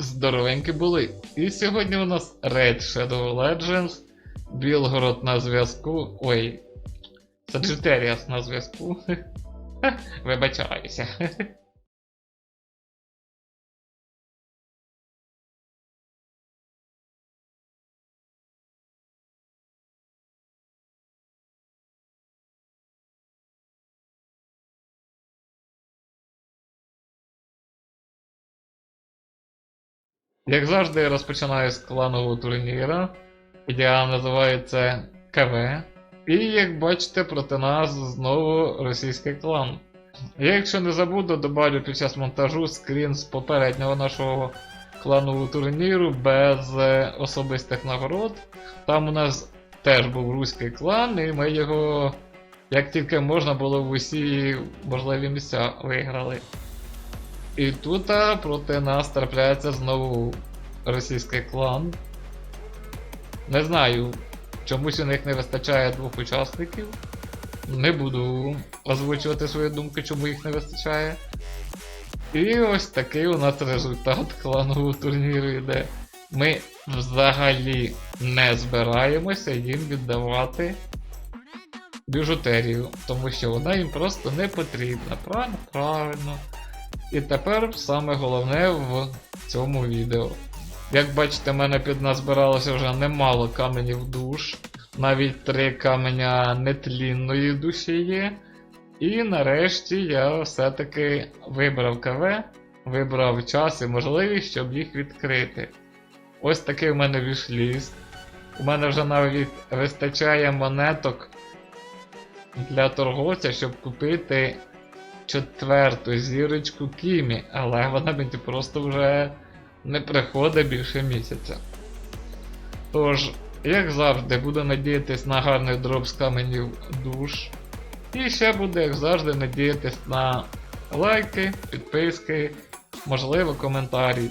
Здоровенькі були. І сьогодні у нас Red Shadow Legends, Білгород на зв'язку. Ой. Sagittarius на зв'язку. Вибачаюся. Як завжди, я розпочинаю з кланового турніра. Ідеал називається КВ. І як бачите, проти нас знову російський клан. Я, якщо не забуду, добавлю під час монтажу скрін з попереднього нашого кланового турніру без е, особистих нагород. Там у нас теж був руський клан, і ми його як тільки можна було в усі можливі місця виграли. І тут проти нас трапляється знову російський клан. Не знаю, чомусь у них не вистачає двох учасників. Не буду озвучувати свої думки, чому їх не вистачає. І ось такий у нас результат кланового турніру йде. Ми взагалі не збираємося їм віддавати біжутерію, тому що вона їм просто не потрібна. Правильно? Правильно. І тепер саме головне в цьому відео. Як бачите, мене під нас вже немало каменів душ. Навіть три каменя нетлінної душі є. І нарешті я все-таки вибрав КВ, вибрав час і можливість, щоб їх відкрити. Ось такий в мене вішліст. У мене вже навіть вистачає монеток для торговця, щоб купити четверту зірочку Кімі, але вона мені просто вже не приходить більше місяця. Тож, як завжди, буду надіятись на гарний дроп з каменів душ. І ще буду, як завжди, надіятись на лайки, підписки, можливо, коментарі.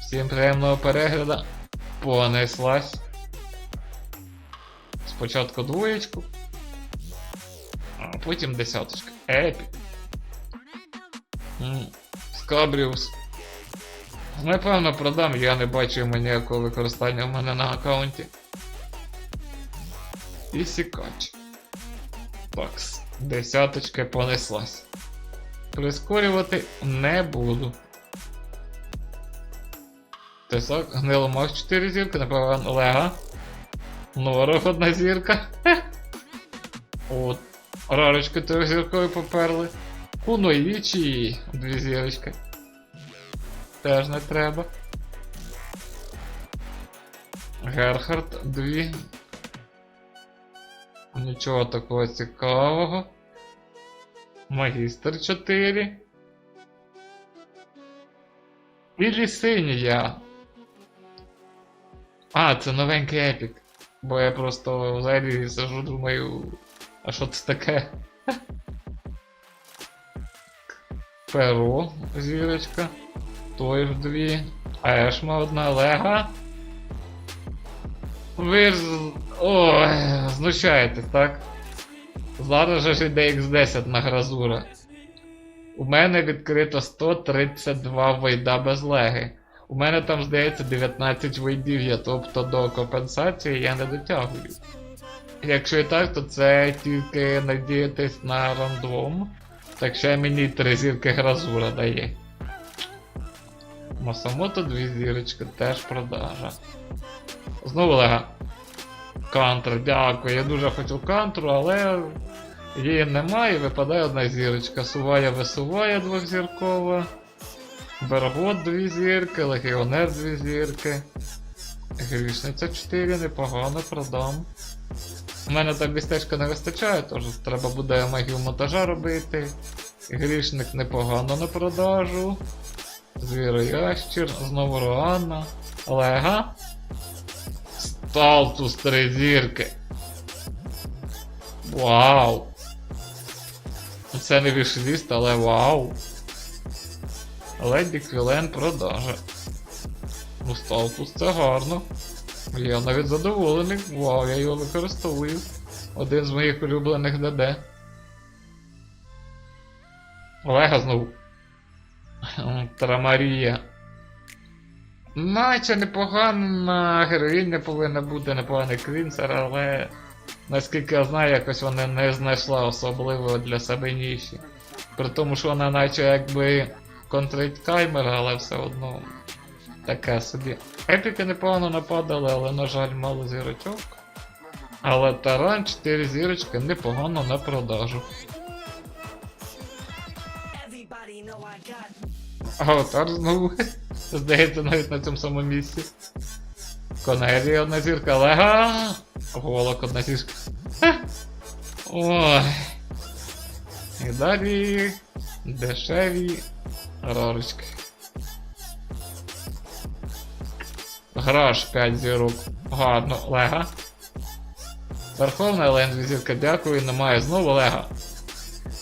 Всім приємного перегляду. Понеслась. Спочатку двоєчку, а потім десяточка. Епік. Скабріус. Напевно, продам, я не бачу йому ніякого використання в мене на аккаунті. І сікач. Такс. Десяточка понеслась. Прискорювати не буду. Тесак, гниломах 4 зірки, напевно, Лега. Норох одна зірка. От. Рарочки трьохзіркові поперли. Куноїчі дві зірочки. Теж не треба. Герхард дві. Нічого такого цікавого. Магістр 4. І лісинія. А, це новенький епік. Бо я просто взагалі сижу, думаю. А що це таке? Перо, зірочка. Той ж дві. Ешма одна лега. Ви ж. Ой, знущаєтесь, так? Зараз же ж іде X10 на гразура. У мене відкрито 132 вейда без леги. У мене там, здається, 19 вейдів є, тобто до компенсації я не дотягую. Якщо і так, то це тільки надіятись на рандом. Так ще мені три зірки гразура дає. Масамото дві зірочки, теж продажа. Знову лега. Кантр, дякую. Я дуже хочу кантру, але її немає, випадає одна зірочка. Сувая висуває двохзіркова. Бергот дві зірки, легіонер дві зірки. Грішниця 4, непогано продам. У мене там містечка не вистачає, тож треба буде магію монтажа робити. Грішник непогано на продажу. Звіроящір, знову Роанна. Лега. Сталтус три зірки. Вау! Це не вішліст, але вау. Леді Квілен продажа. Ну, Сталтус це гарно. Я навіть задоволений. Вау, я його використовую. Один з моїх улюблених ДД. Олега знову. Трамарія. Наче непогана героїня повинна бути, непоганий крінсер, але наскільки я знаю, якось вона не знайшла особливого для себе ніші. При тому, що вона наче якби контрить каймера, але все одно таке собі. Епіки непогано нападали, але, на жаль, мало зірочок. Але таран 4 зірочки непогано на продажу. Аватар знову. Здається, навіть на цьому самому місці. Конері одна зірка, лега. Голок одна зірка. Ой. І далі дешеві рарочки. Граш 5 зірок. Гарно, лега. Верховна Елен 2 зірка, дякую, немає. Знову лега.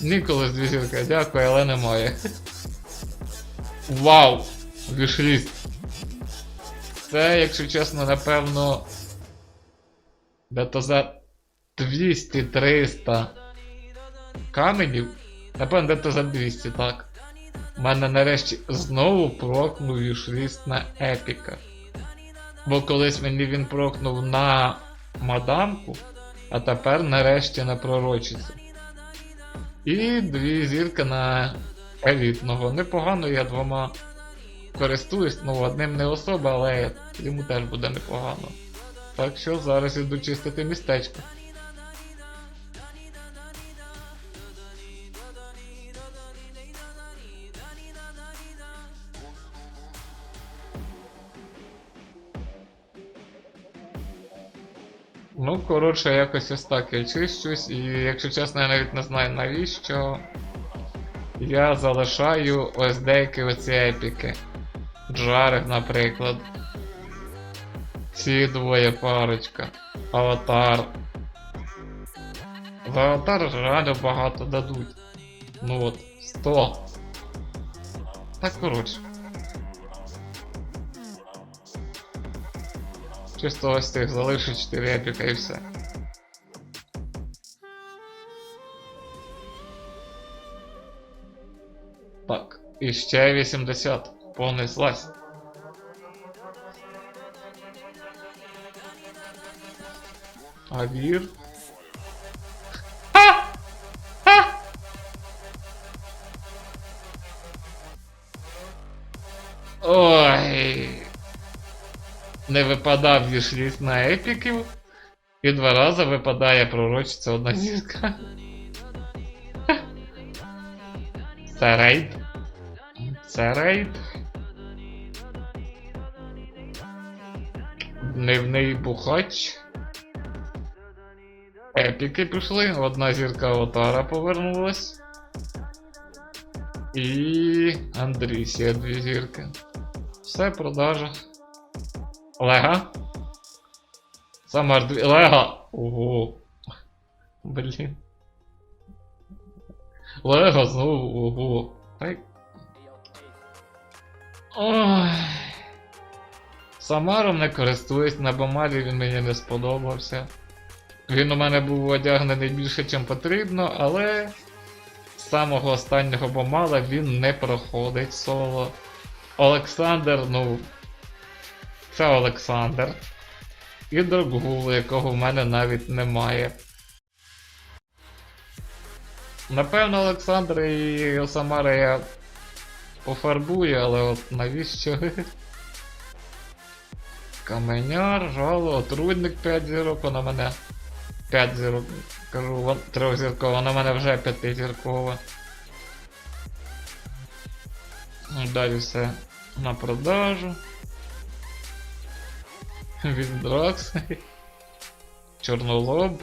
Ніколас 2 зірка, дякую, але немає. Вау! Вішліст. Це, якщо чесно, напевно. Дето за 200-300 каменів. Напевно, дето за 200, так. У мене нарешті знову прокнув вішліст на епіка. Бо колись мені він прокнув на мадамку, а тепер нарешті на пророчицю. І дві зірки на елітного. Непогано я двома користуюсь, ну одним не особа, але йому теж буде непогано. Так що зараз іду чистити містечко. Ну, коротше, якось ось так я чищусь, і якщо чесно, я навіть не знаю навіщо. Я залишаю ось деякі оці епіки. Джарик, наприклад. Ці двоє парочка. Аватар. За аватар реально багато дадуть. Ну от, 100. Так коротше. Чисто ось цих залишу 4 епіка і все. Так, і ще 80. Понеслась. Авір. Ха! Ха! Ой. Не випадав вішліст на епіків. І два рази випадає пророчиця одна зірка. Це рейд. Це рейд. Дневний бухач. Епіки пішли, одна зірка Отара повернулась. І Андрісія дві зірки. Все, продажа. Лега. Самар дві. Лега! Ого. Блін. Лего знову, ого. Ай. Ой. Самаром не користуюсь, на бомалі він мені не сподобався. Він у мене був одягнений більше, ніж потрібно, але з самого останнього бомала він не проходить соло. Олександр, ну. Це Олександр. І Дрогул, якого в мене навіть немає. Напевно, Олександр і Самара я пофарбую, але от навіщо? Каменяр, жало, отрудник 5 зірок, вона мене 5 зірок, кажу, трьохзіркова, вона мене вже 5 зіркова. Далі все на продажу. Віндракс. Чорнолоб.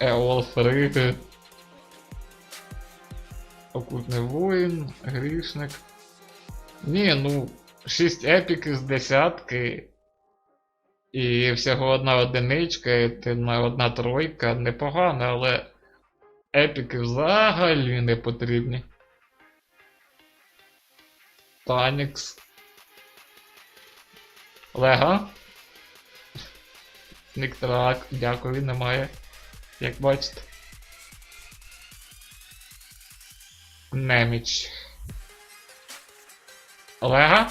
Еол Фриги. Окутний воїн, грішник. Ні, ну, 6 епіків з десятки. І всього одна одиничка, і ти на одна тройка непогано, але епіки взагалі не потрібні. Танікс. Лега. Ніктрак, дякую, немає. Як бачите. Неміч. Лега?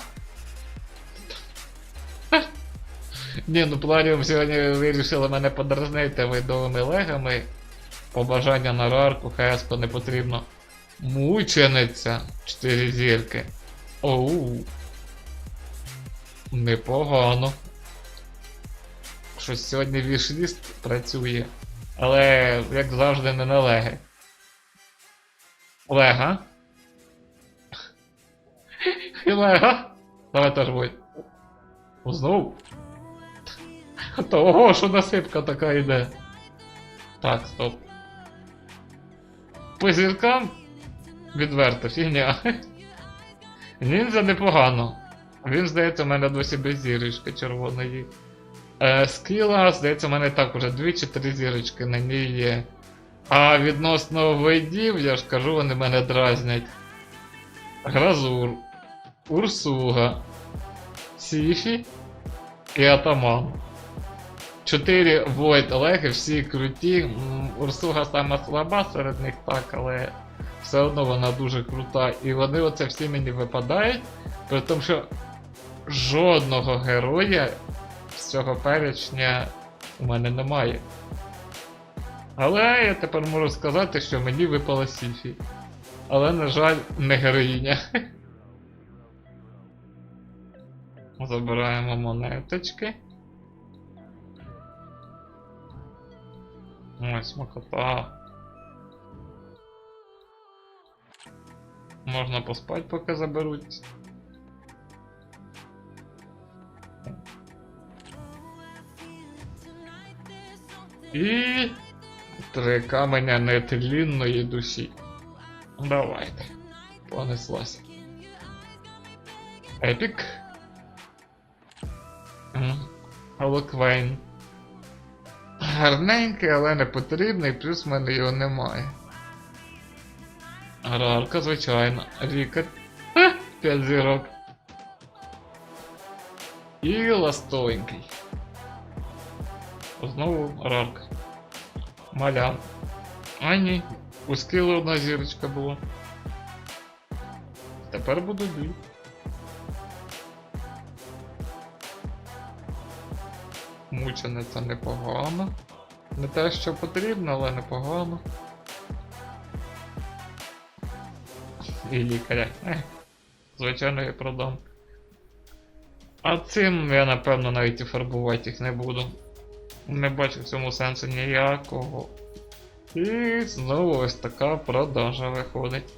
Ні, ну Пларіум сьогодні вирішили мене подразнити видовими легами. Побажання на рарку, хеско не потрібно. Мучениця. 4 зірки. Оу. Непогано. Щось сьогодні вішліст працює. Але, як завжди, не на леги. Лега. Лега. Давай теж будь. Знову. Ого, що насипка така йде. Так, стоп. По зіркам відверто, фігня. Ніндзя непогано. Він, здається, у мене досі без зірочки червоної. Е, скіла, здається, у мене так уже 2 чи 3 зірочки на ній є. А відносно видів, я ж кажу, вони мене дразнять. Гразур, Урсуга, Сіфі і Атаман. Чотири Void Олеги, всі круті. Урсуга сама слаба серед них так, але все одно вона дуже крута. І вони оце всі мені випадають. При тому, що жодного героя цього перечня у мене немає. Але я тепер можу сказати, що мені випала Сіфі. Але, на жаль, не героїня. Забираємо монеточки. Ой, смакота. Можна поспати, поки заберуть. І три каменя нетлінної душі. Давайте. Понеслась. Епік. Голоквейн. Гарненький, але не потрібний, плюс в мене його немає. Рарка, звичайно. Рікет. 5 зірок. І ластовенький. Знову рарка. Малян. А ні. У скілу одна зірочка була. Тепер буду дві. Мучениця непогано. Не те, що потрібно, але непогано. І лікаря. Звичайно, я продам. А цим я напевно навіть і фарбувати їх не буду. Не бачу в цьому сенсу ніякого. І знову ось така продажа виходить.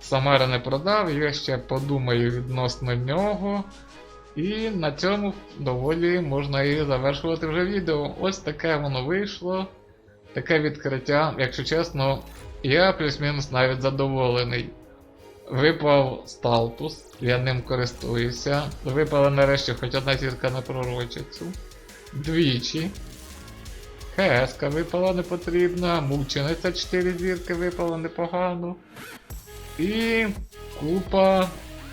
Самара не продав, я ще подумаю відносно нього. І на цьому доволі можна і завершувати вже відео. Ось таке воно вийшло. Таке відкриття, якщо чесно, я плюс-мінус навіть задоволений. Випав сталтус, я ним користуюся. Випала нарешті хоч одна зірка на пророчицю. Двічі. ХС випала непотрібна, мучениця 4 зірки випала непогано. І купа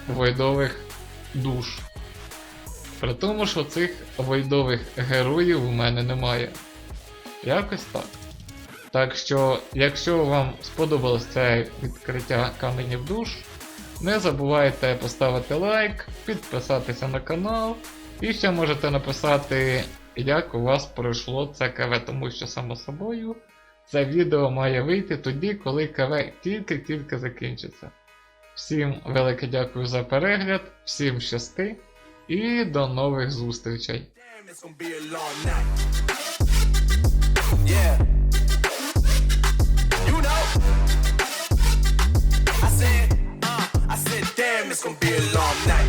войдових душ. При тому, що цих войдових героїв у мене немає. Якось так. Так що, якщо вам сподобалось це відкриття каменів душ, не забувайте поставити лайк, підписатися на канал і ще можете написати, як у вас пройшло це КВ, тому що, само собою, це відео має вийти тоді, коли КВ тільки-тільки закінчиться. Всім велике дякую за перегляд, всім щасти і до нових зустрічей! It's gonna be a long night.